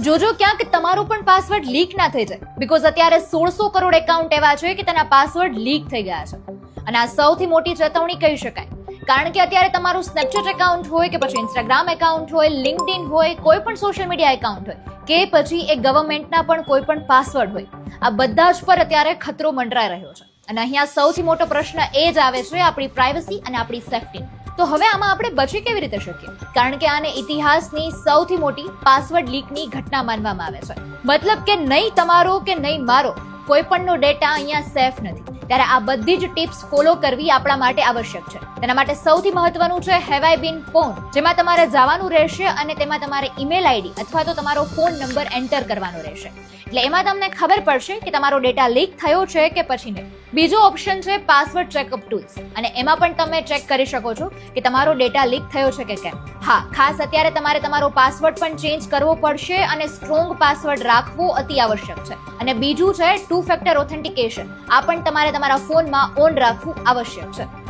જોજો ક્યાંક તમારો પણ પાસવર્ડ લીક ના થઈ જાય. બીકોઝ અત્યારે સોળસો કરોડ એકાઉન્ટ એવા છે કે તેના પાસવર્ડ લીક થઈ ગયા છે. અને આ સૌથી મોટી ચેતવણી કહી શકાય. કારણ કે અત્યારે તમારું સ્નેપચેટ એકાઉન્ટ હોય કે પછી ઇન્સ્ટાગ્રામ એકાઉન્ટ હોય લિંકડિન હોય, કોઈ પણ સોશિયલ મીડિયા એકાઉન્ટ હોય, કે પછી એ ગવર્મેન્ટના પણ કોઈ પણ પાસવર્ડ હોય, આ બધા જ પર અત્યારે ખતરો મંડરાઈ રહ્યો છે. અને અહીંયા સૌથી મોટો પ્રશ્ન એ જ આવે છે આપણી પ્રાઇવસી અને આપણી સેફટી તો હવે આમાં આપણે બચી કેવી રીતે શકીએ? કારણ કે આને ઇતિહાસની સૌથી મોટી પાસવર્ડ લીકની ઘટના માનવામાં આવે છે. મતલબ કે નહીં તમારો કે નહીં મારો, કોઈ પણનો ડેટા અહીંયા સેફ નથી. ત્યારે આ બધી જ ટિપ્સ ફોલો કરવી આપણા માટે આવશ્યક છે. તેના માટે સૌથી મહત્વનું છે હેવ આઈ બીન ફોન જેમાં તમારે જવાનું રહેશે અને તેમાં તમારે ઈમેલ આઈડી અથવા તો તમારો ફોન નંબર એન્ટર કરવાનો રહેશે. એટલે એમાં તમને ખબર પડશે કે તમારો ડેટા લીક થયો છે કે પછી નહીં. બીજો ઓપ્શન છે પાસવર્ડ ચેકઅપ ટૂલ્સ અને એમાં પણ તમે ચેક કરી શકો છો કે તમારો ડેટા લીક થયો છે કે કેમ. હા, ખાસ અત્યારે તમારે તમારો પાસવર્ડ પણ ચેન્જ કરવો પડશે અને સ્ટ્રોંગ પાસવર્ડ રાખવો અતિ આવશ્યક છે. અને બીજું છે ટુ ફેક્ટર ઓથેન્ટિકેશન આ પણ તમારે તમારા ફોનમાં ઓન રાખવું આવશ્યક છે.